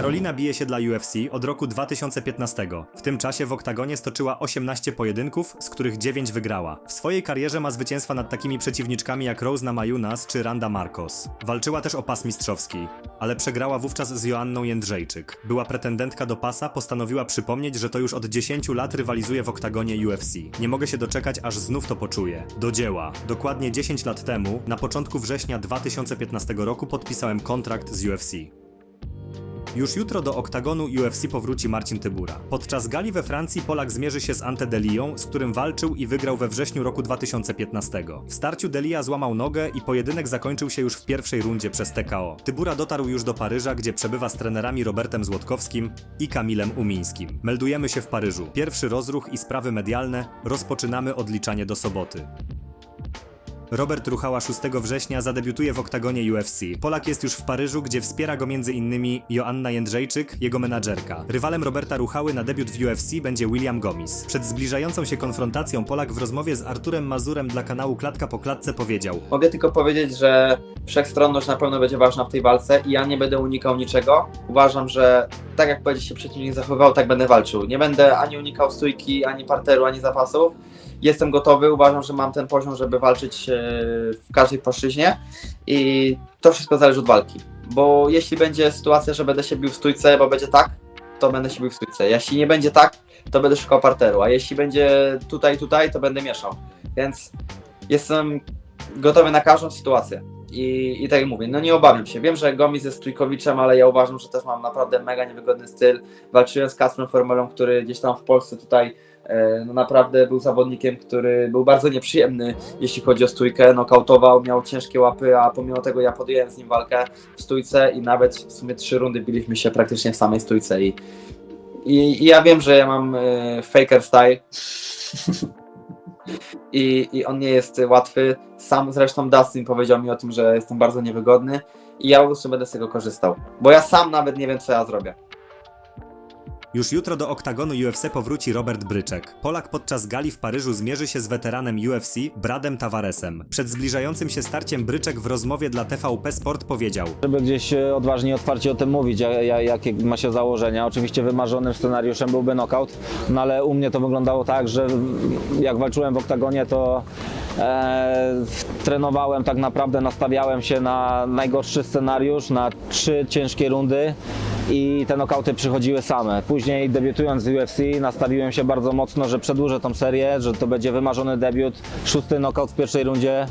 Karolina bije się dla UFC od roku 2015. W tym czasie w oktagonie stoczyła 18 pojedynków, z których 9 wygrała. W swojej karierze ma zwycięstwa nad takimi przeciwniczkami jak Rose Namajunas czy Randa Marcos. Walczyła też o pas mistrzowski, ale przegrała wówczas z Joanną Jędrzejczyk. Była pretendentka do pasa, postanowiła przypomnieć, że to już od 10 lat rywalizuje w oktagonie UFC. Nie mogę się doczekać, aż znów to poczuję. Do dzieła. Dokładnie 10 lat temu, na początku września 2015 roku podpisałem kontrakt z UFC. Już jutro do oktagonu UFC powróci Marcin Tybura. Podczas gali we Francji Polak zmierzy się z Ante Delią, z którym walczył i wygrał we wrześniu roku 2015. W starciu Delia złamał nogę i pojedynek zakończył się już w pierwszej rundzie przez TKO. Tybura dotarł już do Paryża, gdzie przebywa z trenerami Robertem Złotkowskim i Kamilem Umińskim. Meldujemy się w Paryżu. Pierwszy rozruch i sprawy medialne. Rozpoczynamy odliczanie do soboty. Robert Ruchała 6 września zadebiutuje w oktagonie UFC. Polak jest już w Paryżu, gdzie wspiera go m.in. Joanna Jędrzejczyk, jego menadżerka. Rywalem Roberta Ruchały na debiut w UFC będzie William Gomis. Przed zbliżającą się konfrontacją Polak w rozmowie z Arturem Mazurem dla kanału Klatka po Klatce powiedział Mogę tylko powiedzieć, że wszechstronność na pewno będzie ważna w tej walce i ja nie będę unikał niczego. Uważam, że tak jak będzie się przeciwnik zachowywał, tak będę walczył. Nie będę ani unikał stójki, ani parteru, ani zapasów. Jestem gotowy, uważam, że mam ten poziom, żeby walczyć e, w każdej płaszczyźnie i to wszystko zależy od walki. Bo jeśli będzie sytuacja, że będę się bił w stójce, bo będzie tak, to będę się bił w stójce. Jeśli nie będzie tak, to będę szukał parteru, a jeśli będzie tutaj, tutaj, to będę mieszał. Więc jestem gotowy na każdą sytuację. I, I tak jak mówię, no nie obawiam się. Wiem, że Gomis jest trójkowiczem, ale ja uważam, że też mam naprawdę mega niewygodny styl. Walczyłem z Kacprem Formelą, który gdzieś tam w Polsce tutaj no naprawdę był zawodnikiem, który był bardzo nieprzyjemny, jeśli chodzi o stójkę. Nokautował, miał ciężkie łapy, a pomimo tego ja podjąłem z nim walkę w stójce i nawet w sumie trzy rundy biliśmy się praktycznie w samej stójce. I, i, i ja wiem, że ja mam e, faker style. I, I on nie jest łatwy. Sam zresztą Dustin powiedział mi o tym, że jestem bardzo niewygodny i ja po prostu będę z tego korzystał. Bo ja sam nawet nie wiem, co ja zrobię. Już jutro do oktagonu UFC powróci Robert Bryczek. Polak podczas gali w Paryżu zmierzy się z weteranem UFC Bradem Tavaresem. Przed zbliżającym się starciem Bryczek w rozmowie dla TVP Sport powiedział Żeby gdzieś e, odważnie, otwarcie o tym mówić, ja- ja- jakie ma się założenia. Oczywiście wymarzonym scenariuszem byłby knockout, no ale u mnie to wyglądało tak, że jak walczyłem w oktagonie, to e, trenowałem tak naprawdę, nastawiałem się na najgorszy scenariusz, na trzy ciężkie rundy i te knockouty przychodziły same. Później debiutując w UFC nastawiłem się bardzo mocno, że przedłużę tą serię, że to będzie wymarzony debiut, szósty knockout w pierwszej rundzie.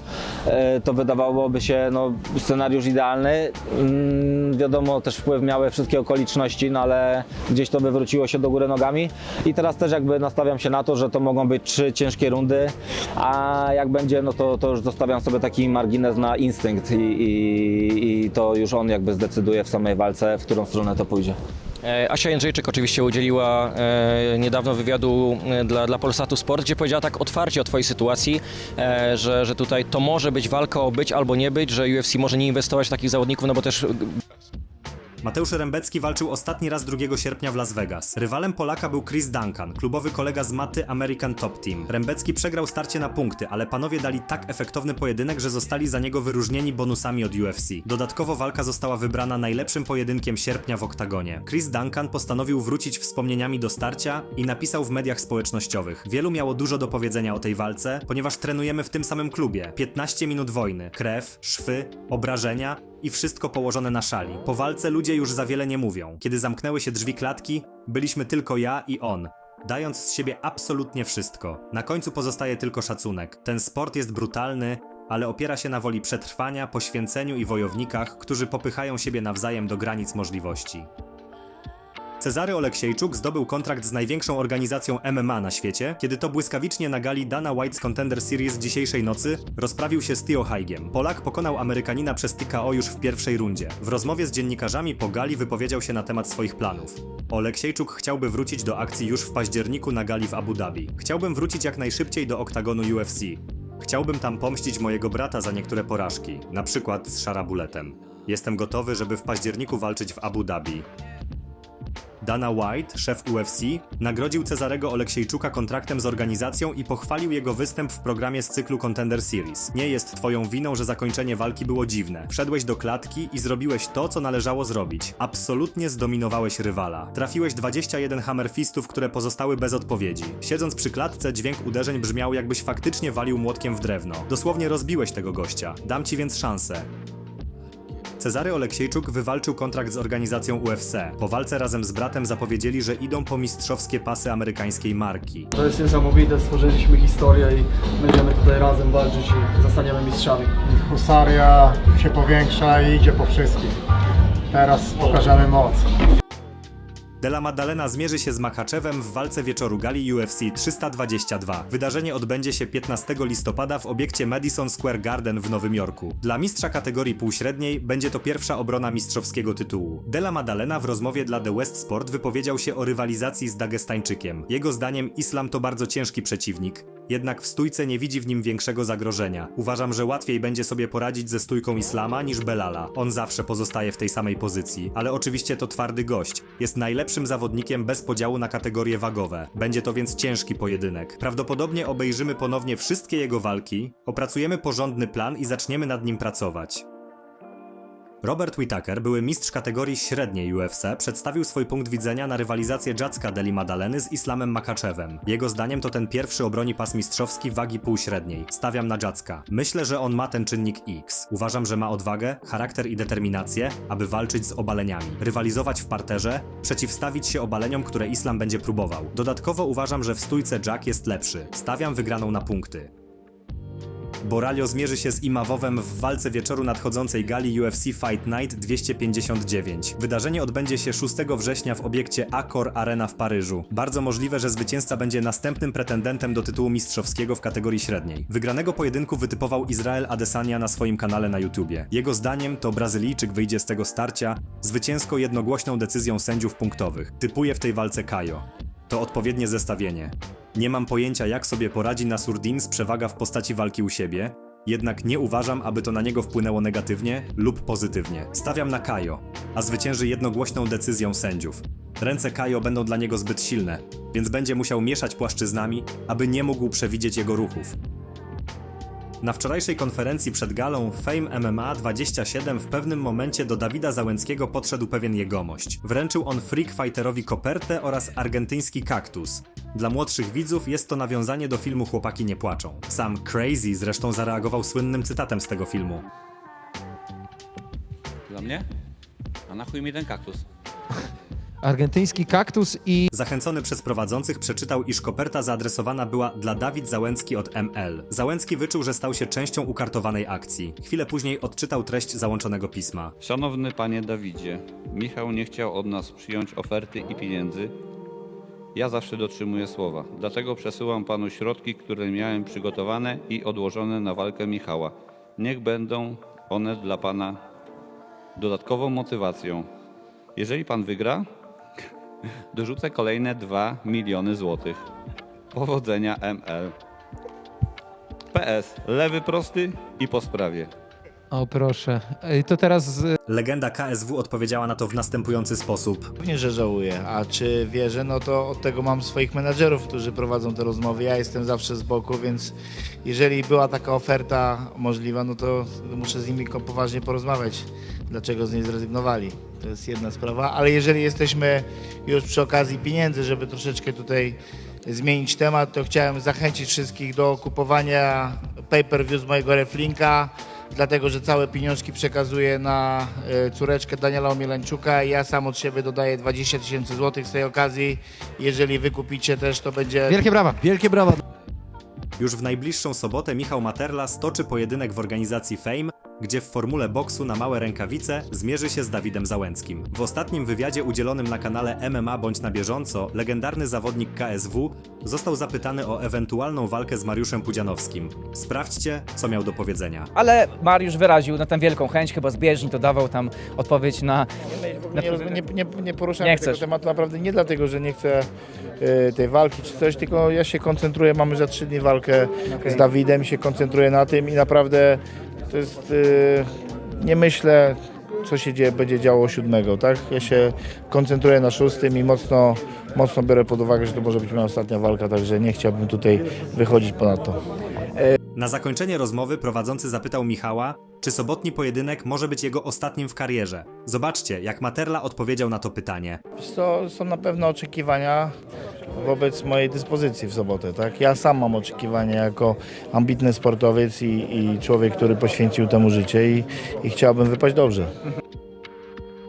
E, To wydawałoby się no, scenariusz idealny. Mm, Wiadomo, też wpływ miały wszystkie okoliczności, no ale gdzieś to wywróciło się do góry nogami. I teraz też jakby nastawiam się na to, że to mogą być trzy ciężkie rundy, a jak będzie, no to, to już zostawiam sobie taki margines na instynkt i, i, i to już on jakby zdecyduje w samej walce, w którą stronę to pójdzie. E, Asia Jędrzejczyk oczywiście udzieliła e, niedawno wywiadu e, dla, dla Polsatu Sport, gdzie powiedziała tak otwarcie o Twojej sytuacji, że, że tutaj to może być walka o być albo nie być, że UFC może nie inwestować w takich zawodników, no bo też Mateusz Rembecki walczył ostatni raz 2 sierpnia w Las Vegas. Rywalem Polaka był Chris Duncan, klubowy kolega z Maty American Top Team. Rembecki przegrał starcie na punkty, ale panowie dali tak efektowny pojedynek, że zostali za niego wyróżnieni bonusami od UFC. Dodatkowo walka została wybrana najlepszym pojedynkiem sierpnia w oktagonie. Chris Duncan postanowił wrócić wspomnieniami do starcia i napisał w mediach społecznościowych. Wielu miało dużo do powiedzenia o tej walce, ponieważ trenujemy w tym samym klubie. 15 minut wojny, krew, szwy, obrażenia i wszystko położone na szali. Po walce ludzie już za wiele nie mówią. Kiedy zamknęły się drzwi klatki, byliśmy tylko ja i on. Dając z siebie absolutnie wszystko. Na końcu pozostaje tylko szacunek. Ten sport jest brutalny, ale opiera się na woli przetrwania, poświęceniu i wojownikach, którzy popychają siebie nawzajem do granic możliwości. Cezary Oleksiejczuk zdobył kontrakt z największą organizacją MMA na świecie, kiedy to błyskawicznie na gali Dana White's Contender Series dzisiejszej nocy rozprawił się z Tio Haigiem. Polak pokonał Amerykanina przez TKO już w pierwszej rundzie. W rozmowie z dziennikarzami po gali wypowiedział się na temat swoich planów. Oleksiejczuk chciałby wrócić do akcji już w październiku na gali w Abu Dhabi. Chciałbym wrócić jak najszybciej do oktagonu UFC. Chciałbym tam pomścić mojego brata za niektóre porażki, na przykład z Szarabuletem. Jestem gotowy, żeby w październiku walczyć w Abu Dhabi. Dana White, szef UFC, nagrodził Cezarego Oleksiejczuka kontraktem z organizacją i pochwalił jego występ w programie z cyklu Contender Series. Nie jest twoją winą, że zakończenie walki było dziwne. Wszedłeś do klatki i zrobiłeś to, co należało zrobić. Absolutnie zdominowałeś rywala. Trafiłeś 21 hammerfistów, które pozostały bez odpowiedzi. Siedząc przy klatce, dźwięk uderzeń brzmiał jakbyś faktycznie walił młotkiem w drewno. Dosłownie rozbiłeś tego gościa. Dam ci więc szansę. Cezary Oleksiejczuk wywalczył kontrakt z organizacją UFC. Po walce razem z bratem zapowiedzieli, że idą po mistrzowskie pasy amerykańskiej marki. To jest niesamowite, stworzyliśmy historię i będziemy tutaj razem walczyć i zostaniemy mistrzami. Husaria się powiększa i idzie po wszystkich. Teraz pokażemy moc. Della Maddalena zmierzy się z Machaczewem w walce wieczoru gali UFC 322. Wydarzenie odbędzie się 15 listopada w obiekcie Madison Square Garden w Nowym Jorku. Dla mistrza kategorii półśredniej będzie to pierwsza obrona mistrzowskiego tytułu. Della Maddalena w rozmowie dla The West Sport wypowiedział się o rywalizacji z Dagestańczykiem. Jego zdaniem Islam to bardzo ciężki przeciwnik. Jednak w stójce nie widzi w nim większego zagrożenia. Uważam, że łatwiej będzie sobie poradzić ze stójką Islama niż Belala. On zawsze pozostaje w tej samej pozycji, ale oczywiście to twardy gość. Jest najlepszym zawodnikiem bez podziału na kategorie wagowe. Będzie to więc ciężki pojedynek. Prawdopodobnie obejrzymy ponownie wszystkie jego walki, opracujemy porządny plan i zaczniemy nad nim pracować. Robert Whittaker, były mistrz kategorii średniej UFC, przedstawił swój punkt widzenia na rywalizację Jacka Deli Madaleny z Islamem Makaczewem. Jego zdaniem to ten pierwszy obroni pas mistrzowski wagi półśredniej. Stawiam na Jacka. Myślę, że on ma ten czynnik X. Uważam, że ma odwagę, charakter i determinację, aby walczyć z obaleniami, rywalizować w parterze, przeciwstawić się obaleniom, które Islam będzie próbował. Dodatkowo uważam, że w stójce Jack jest lepszy. Stawiam wygraną na punkty. Boralio zmierzy się z Imawowem w walce wieczoru nadchodzącej gali UFC Fight Night 259. Wydarzenie odbędzie się 6 września w obiekcie Accor Arena w Paryżu. Bardzo możliwe, że zwycięzca będzie następnym pretendentem do tytułu mistrzowskiego w kategorii średniej. Wygranego pojedynku wytypował Izrael Adesanya na swoim kanale na YouTubie. Jego zdaniem to Brazylijczyk wyjdzie z tego starcia zwycięsko jednogłośną decyzją sędziów punktowych. Typuje w tej walce Kajo. To odpowiednie zestawienie. Nie mam pojęcia, jak sobie poradzi Nasurdin z przewaga w postaci walki u siebie, jednak nie uważam, aby to na niego wpłynęło negatywnie lub pozytywnie. Stawiam na Kajo, a zwycięży jednogłośną decyzją sędziów. Ręce Kajo będą dla niego zbyt silne, więc będzie musiał mieszać płaszczyznami, aby nie mógł przewidzieć jego ruchów. Na wczorajszej konferencji przed galą Fame MMA 27 w pewnym momencie do Dawida Załęckiego podszedł pewien jegomość. Wręczył on freak fighterowi kopertę oraz argentyński kaktus. Dla młodszych widzów jest to nawiązanie do filmu Chłopaki nie płaczą. Sam Crazy zresztą zareagował słynnym cytatem z tego filmu. Dla mnie? A na chuj mi ten kaktus? Argentyński kaktus i Zachęcony przez prowadzących przeczytał, iż koperta zaadresowana była dla Dawid Załęcki od ML. Załęcki wyczuł, że stał się częścią ukartowanej akcji. Chwilę później odczytał treść załączonego pisma. Szanowny panie Dawidzie, Michał nie chciał od nas przyjąć oferty i pieniędzy. Ja zawsze dotrzymuję słowa, dlatego przesyłam panu środki, które miałem przygotowane i odłożone na walkę Michała. Niech będą one dla pana dodatkową motywacją. Jeżeli pan wygra, dorzucę kolejne 2 miliony złotych. Powodzenia ML. PS. Lewy prosty i po sprawie. O proszę. Ej, To teraz z- Legenda KSW odpowiedziała na to w następujący sposób. Pewnie, że żałuję, a czy wierzę, no to od tego mam swoich menadżerów, którzy prowadzą te rozmowy. Ja jestem zawsze z boku, więc jeżeli była taka oferta możliwa, no to muszę z nimi poważnie porozmawiać, dlaczego z niej zrezygnowali. To jest jedna sprawa, ale jeżeli jesteśmy już przy okazji pieniędzy, żeby troszeczkę tutaj zmienić temat, to chciałem zachęcić wszystkich do kupowania pay-per-view z mojego reflinka, dlatego że całe pieniążki przekazuję na e, córeczkę Daniela Omielańczuka. Ja sam od siebie dodaję 20 tysięcy złotych z tej okazji. Jeżeli wy kupicie też, to będzie wielkie brawa. Wielkie brawa. Już w najbliższą sobotę Michał Materla stoczy pojedynek w organizacji Fame, gdzie w formule boksu na małe rękawice zmierzy się z Dawidem Załęckim. W ostatnim wywiadzie udzielonym na kanale MMA bądź na bieżąco, legendarny zawodnik KSW został zapytany o ewentualną walkę z Mariuszem Pudzianowskim. Sprawdźcie, co miał do powiedzenia. Ale Mariusz wyraził na tam wielką chęć, chyba zbieżni to dawał tam odpowiedź na... na nie, nie, nie, nie poruszam Nie tego tematu naprawdę nie dlatego, że nie chcę e, tej walki czy coś, tylko ja się koncentruję, mamy za trzy dni walkę Okej. z Dawidem, się koncentruję na tym i naprawdę to jest, e, nie myślę, co się dzieje, będzie działo siódmego, tak? Ja się koncentruję na szóstym i mocno, mocno biorę pod uwagę, że to może być moja ostatnia walka, także nie chciałbym tutaj wychodzić ponad to. Na zakończenie rozmowy prowadzący zapytał Michała, czy sobotni pojedynek może być jego ostatnim w karierze. Zobaczcie, jak Materla odpowiedział na to pytanie. To są na pewno oczekiwania wobec mojej dyspozycji w sobotę, tak? Ja sam mam oczekiwania jako ambitny sportowiec i, i człowiek, który poświęcił temu życie i, i chciałbym wypaść dobrze.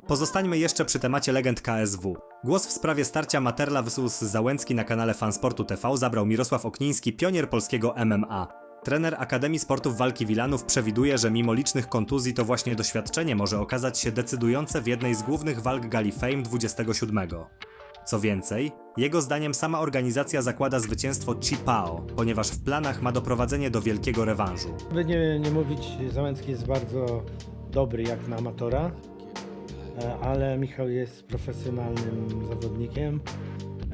Pozostańmy jeszcze przy temacie legend KSW. Głos w sprawie starcia Materla vs Załęcki na kanale Fansportu TV zabrał Mirosław Okniński, pionier polskiego MMA. Trener Akademii Sportów Walki Wilanów przewiduje, że mimo licznych kontuzji to właśnie doświadczenie może okazać się decydujące w jednej z głównych walk Gali Fame 27. Co więcej, jego zdaniem sama organizacja zakłada zwycięstwo Chipao, ponieważ w planach ma doprowadzenie do wielkiego rewanżu. By nie, nie mówić, Załęcki jest bardzo dobry jak na amatora, e, ale Michał jest profesjonalnym zawodnikiem.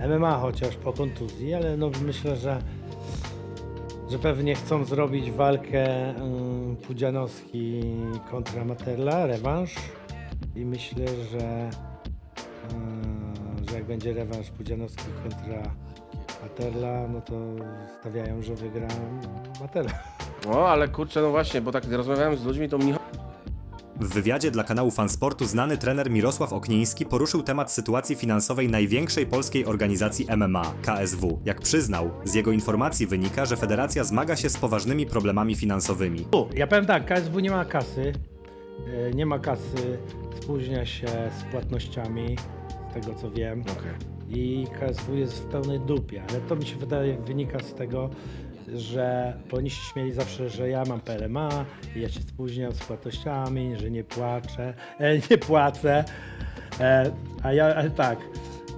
MMA chociaż po kontuzji, ale no myślę, że, że pewnie chcą zrobić walkę um, Pudzianowski kontra Materla, rewanż i myślę, że, y, że jak będzie rewanż Pudzianowski kontra Materla, no to stawiają, że wygra Materla. No ale kurczę, no właśnie, bo tak rozmawiałem z ludźmi, to Michał W wywiadzie dla kanału Fansportu znany trener Mirosław Okniński poruszył temat sytuacji finansowej największej polskiej organizacji MMA, KSW. Jak przyznał, z jego informacji wynika, że federacja zmaga się z poważnymi problemami finansowymi. Ja powiem tak, KSW nie ma kasy, e, nie ma kasy, spóźnia się z płatnościami, z tego co wiem. I KSW jest w pełnej dupie, ale to mi się wydaje wynika z tego, że oni się śmieli zawsze, że ja mam PLMA ja się spóźniam z płatnościami, że nie płaczę, e, nie płacę. E, a ja, ale tak,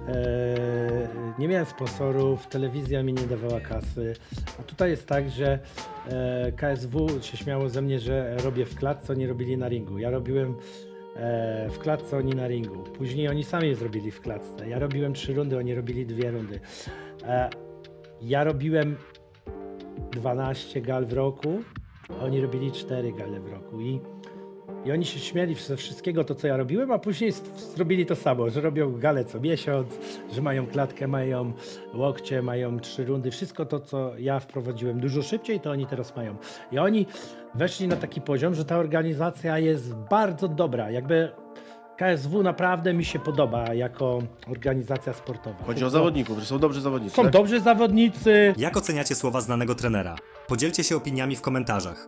e, nie miałem sponsorów, telewizja mi nie dawała kasy. A tutaj jest tak, że e, KSW się śmiało ze mnie, że robię w klatce, oni robili na ringu. Ja robiłem e, w klatce, oni na ringu. Później oni sami zrobili w klatce. Ja robiłem trzy rundy, oni robili dwie rundy. Ja robiłem 12 gal w roku, a oni robili 4 gale w roku. I, I oni się śmieli ze wszystkiego to, co ja robiłem, a później zrobili to samo, że robią gale co miesiąc, że mają klatkę, mają łokcie, mają trzy rundy. Wszystko to, co ja wprowadziłem dużo szybciej, to oni teraz mają. I oni weszli na taki poziom, że ta organizacja jest bardzo dobra. Jakby KSW naprawdę mi się podoba jako organizacja sportowa. chodzi o zawodników, że są dobrzy zawodnicy. Są tak? dobrzy zawodnicy, Jak oceniacie słowa znanego trenera? Podzielcie się opiniami w komentarzach.